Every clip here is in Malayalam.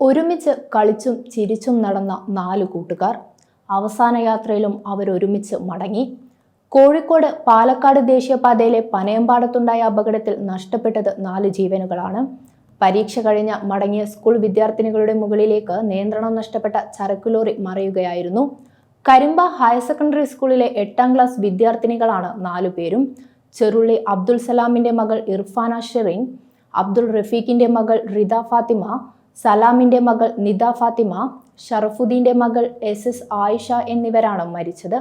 ഒരുമിച്ച് കളിച്ചും ചിരിച്ചും നടന്ന നാല് കൂട്ടുകാർ അവസാന യാത്രയിലും അവരൊരുമിച്ച് മടങ്ങി. കോഴിക്കോട് പാലക്കാട് ദേശീയപാതയിലെ പനയമ്പാടത്തുണ്ടായ അപകടത്തിൽ നഷ്ടപ്പെട്ടത് നാല് ജീവനുകളാണ്. പരീക്ഷ കഴിഞ്ഞ മടങ്ങിയ സ്കൂൾ വിദ്യാർത്ഥിനികളുടെ മുകളിലേക്ക് നിയന്ത്രണം നഷ്ടപ്പെട്ട ചരക്കു ലോറി മറയുകയായിരുന്നു. കരിമ്പ ഹയർ സെക്കൻഡറി സ്കൂളിലെ എട്ടാം ക്ലാസ് വിദ്യാർത്ഥിനികളാണ് നാലു പേരും. ചെറുള്ളി അബ്ദുൽ സലാമിന്റെ മകൾ ഇർഫാന ഷെറിൻ അബ്ദുൾ റഫീഖിന്റെ മകൾ റിദ ഫാത്തിമ സലാമിന്റെ മകൾ നിദ ഫാത്തിമ ഷറഫുദ്ദീന്റെ മകൾ എസ് എസ് ആയിഷ എന്നിവരാണ് മരിച്ചത്.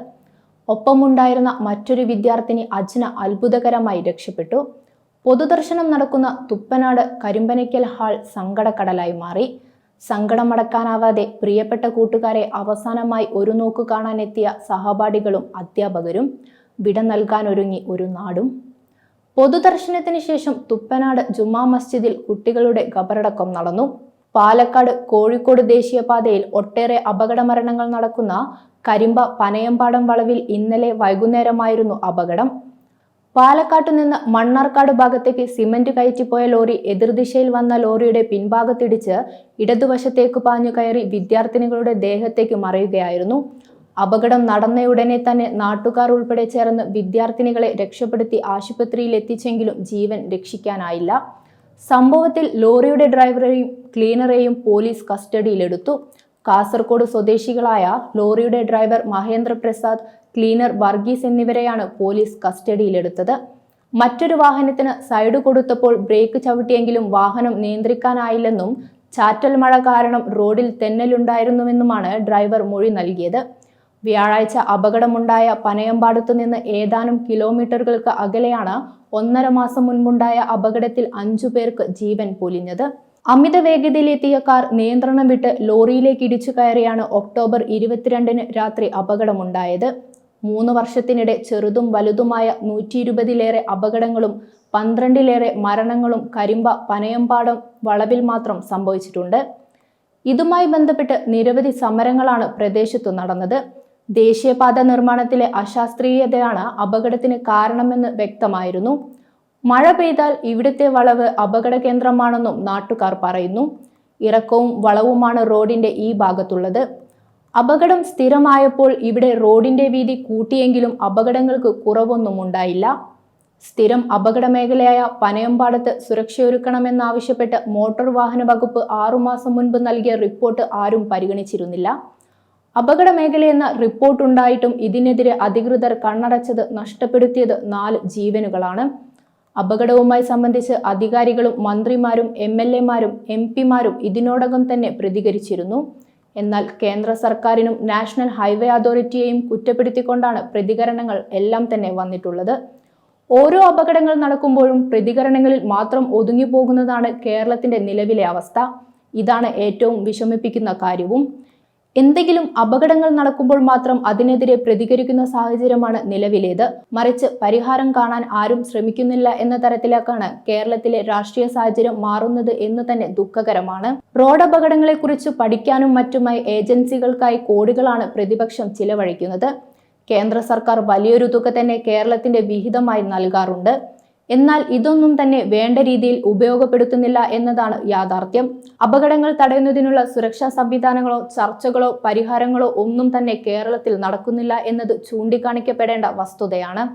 ഒപ്പമുണ്ടായിരുന്ന മറ്റൊരു വിദ്യാർത്ഥിനി അജ്ന അത്ഭുതകരമായി രക്ഷപ്പെട്ടു. പൊതുദർശനം നടക്കുന്ന തുപ്പനാട് കരിമ്പനയ്ക്കൽ ഹാൾ സങ്കടക്കടലായി മാറി. സങ്കടമടക്കാനാവാതെ പ്രിയപ്പെട്ട കൂട്ടുകാരെ അവസാനമായി ഒരു നോക്കു കാണാനെത്തിയ സഹപാഠികളും അധ്യാപകരും വിട നൽകാനൊരുങ്ങി ഒരു നാടും. പൊതുദർശനത്തിന് ശേഷം തുപ്പനാട് ജുമാ മസ്ജിദിൽ കുട്ടികളുടെ ഖബറടക്കം നടന്നു. പാലക്കാട് കോഴിക്കോട് ദേശീയപാതയിൽ ഒട്ടേറെ അപകട മരണങ്ങൾ നടക്കുന്ന കരിമ്പ പനയമ്പാടം വളവിൽ ഇന്നലെ വൈകുന്നേരമായിരുന്നു അപകടം. പാലക്കാട്ട് നിന്ന് മണ്ണാർക്കാട് ഭാഗത്തേക്ക് സിമന്റ് കയറ്റിപ്പോയ ലോറി എതിർദിശയിൽ വന്ന ലോറിയുടെ പിൻഭാഗത്തിടിച്ച് ഇടതുവശത്തേക്ക് പാഞ്ഞു കയറി വിദ്യാർത്ഥിനികളുടെ ദേഹത്തേക്ക് മറയുകയായിരുന്നു. അപകടം നടന്നയുടനെ തന്നെ നാട്ടുകാർ ഉൾപ്പെടെ ചേർന്ന് വിദ്യാർത്ഥിനികളെ രക്ഷപ്പെടുത്തി ആശുപത്രിയിൽ എത്തിച്ചെങ്കിലും ജീവൻ രക്ഷിക്കാനായില്ല. സംഭവത്തിൽ ലോറിയുടെ ഡ്രൈവറെയും ക്ലീനറെയും പോലീസ് കസ്റ്റഡിയിലെടുത്തു. കാസർഗോഡ് സ്വദേശികളായ ലോറിയുടെ ഡ്രൈവർ മഹേന്ദ്ര പ്രസാദ് ക്ലീനർ വർഗീസ് എന്നിവരെയാണ് പോലീസ് കസ്റ്റഡിയിലെടുത്തത്. മറ്റൊരു വാഹനത്തിന് സൈഡ് കൊടുത്തപ്പോൾ ബ്രേക്ക് ചവിട്ടിയെങ്കിലും വാഹനം നിയന്ത്രിക്കാനായില്ലെന്നും ചാറ്റൽ മഴ കാരണം റോഡിൽ തെന്നലുണ്ടായിരുന്നുവെന്നുമാണ് ഡ്രൈവർ മൊഴി നൽകിയത്. വ്യാഴാഴ്ച അപകടമുണ്ടായ പനയമ്പാടത്തു നിന്ന് ഏതാനും കിലോമീറ്ററുകൾക്ക് അകലെയാണ് ഒന്നര മാസം മുൻപുണ്ടായ അപകടത്തിൽ അഞ്ചു പേർക്ക് ജീവൻ പൊലിഞ്ഞത്. അമിത വേഗതയിലെത്തിയ കാർ നിയന്ത്രണം വിട്ട് ലോറിയിലേക്ക് ഇടിച്ചു കയറിയാണ് ഒക്ടോബർ ഇരുപത്തിരണ്ടിന് രാത്രി അപകടമുണ്ടായത്. മൂന്ന് വർഷത്തിനിടെ ചെറുതും വലുതുമായ നൂറ്റി ഇരുപതിലേറെ അപകടങ്ങളും പന്ത്രണ്ടിലേറെ മരണങ്ങളും കരിമ്പ പനയമ്പാടം വളവിൽ മാത്രം സംഭവിച്ചിട്ടുണ്ട്. ഇതുമായി ബന്ധപ്പെട്ട് നിരവധി സമരങ്ങളാണ് പ്രദേശത്തു നടന്നത്. ദേശീയപാത നിർമ്മാണത്തിലെ അശാസ്ത്രീയതയാണ് അപകടത്തിന് കാരണമെന്ന് വ്യക്തമായിരുന്നു. മഴ പെയ്താൽ ഇവിടുത്തെ വളവ് അപകട കേന്ദ്രമാണെന്നും നാട്ടുകാർ പറയുന്നു. ഇറക്കവും വളവുമാണ് റോഡിന്റെ ഈ ഭാഗത്തുള്ളത്. അപകടം സ്ഥിരമായപ്പോൾ ഇവിടെ റോഡിന്റെ വീതി കൂട്ടിയെങ്കിലും അപകടങ്ങൾക്ക് കുറവൊന്നും ഉണ്ടായില്ല. സ്ഥിരം അപകട മേഖലയായ പനയമ്പാടത്ത് സുരക്ഷയൊരുക്കണമെന്നാവശ്യപ്പെട്ട് മോട്ടോർ വാഹന വകുപ്പ് ആറുമാസം മുൻപ് നൽകിയ റിപ്പോർട്ട് ആരും പരിഗണിച്ചിരുന്നില്ല. അപകട മേഖലയെന്ന റിപ്പോർട്ട് ഉണ്ടായിട്ടും ഇതിനെതിരെ അധികൃതർ കണ്ണടച്ചത് നഷ്ടപ്പെടുത്തിയത് നാല് ജീവനുകളാണ്. അപകടവുമായി സംബന്ധിച്ച് അധികാരികളും മന്ത്രിമാരും എം എൽ എമാരും എം പിമാരും ഇതിനോടകം തന്നെ പ്രതികരിച്ചിരുന്നു. എന്നാൽ കേന്ദ്ര സർക്കാരിനും നാഷണൽ ഹൈവേ അതോറിറ്റിയെയും കുറ്റപ്പെടുത്തിക്കൊണ്ടാണ് പ്രതികരണങ്ങൾ എല്ലാം തന്നെ വന്നിട്ടുള്ളത്. ഓരോ അപകടങ്ങൾ നടക്കുമ്പോഴും പ്രതികരണങ്ങളിൽ മാത്രം ഒതുങ്ങിപ്പോകുന്നതാണ് കേരളത്തിന്റെ നിലവിലെ അവസ്ഥ. ഇതാണ് ഏറ്റവും വിഷമിപ്പിക്കുന്ന കാര്യവും. എന്തെങ്കിലും അപകടങ്ങൾ നടക്കുമ്പോൾ മാത്രം അതിനെതിരെ പ്രതികരിക്കുന്ന സാഹചര്യമാണ് നിലവിലേത്. മറിച്ച് പരിഹാരം കാണാൻ ആരും ശ്രമിക്കുന്നില്ല എന്ന തരത്തിലേക്കാണ് കേരളത്തിലെ രാഷ്ട്രീയ സാഹചര്യം മാറുന്നത് എന്ന് തന്നെ ദുഃഖകരമാണ്. റോഡ് അപകടങ്ങളെക്കുറിച്ച് പഠിക്കാനും മറ്റുമായി ഏജൻസികൾക്കായി കോടികളാണ് പ്രതിപക്ഷം ചിലവഴിക്കുന്നത്. കേന്ദ്ര സർക്കാർ വലിയൊരു തുക തന്നെ കേരളത്തിന്റെ വിഹിതമായി നൽകാറുണ്ട്. എന്നാൽ ഇതൊന്നും തന്നെ വേണ്ട രീതിയിൽ ഉപയോഗപ്പെടുത്തുന്നില്ല എന്നതാണ് യാഥാർത്ഥ്യം. അപകടങ്ങൾ തടയുന്നതിനുള്ള സുരക്ഷാ സംവിധാനങ്ങളോ ചർച്ചകളോ പരിഹാരങ്ങളോ ഒന്നും തന്നെ കേരളത്തിൽ നടക്കുന്നില്ല എന്നത് ചൂണ്ടിക്കാണിക്കപ്പെടേണ്ട വസ്തുതയാണ്.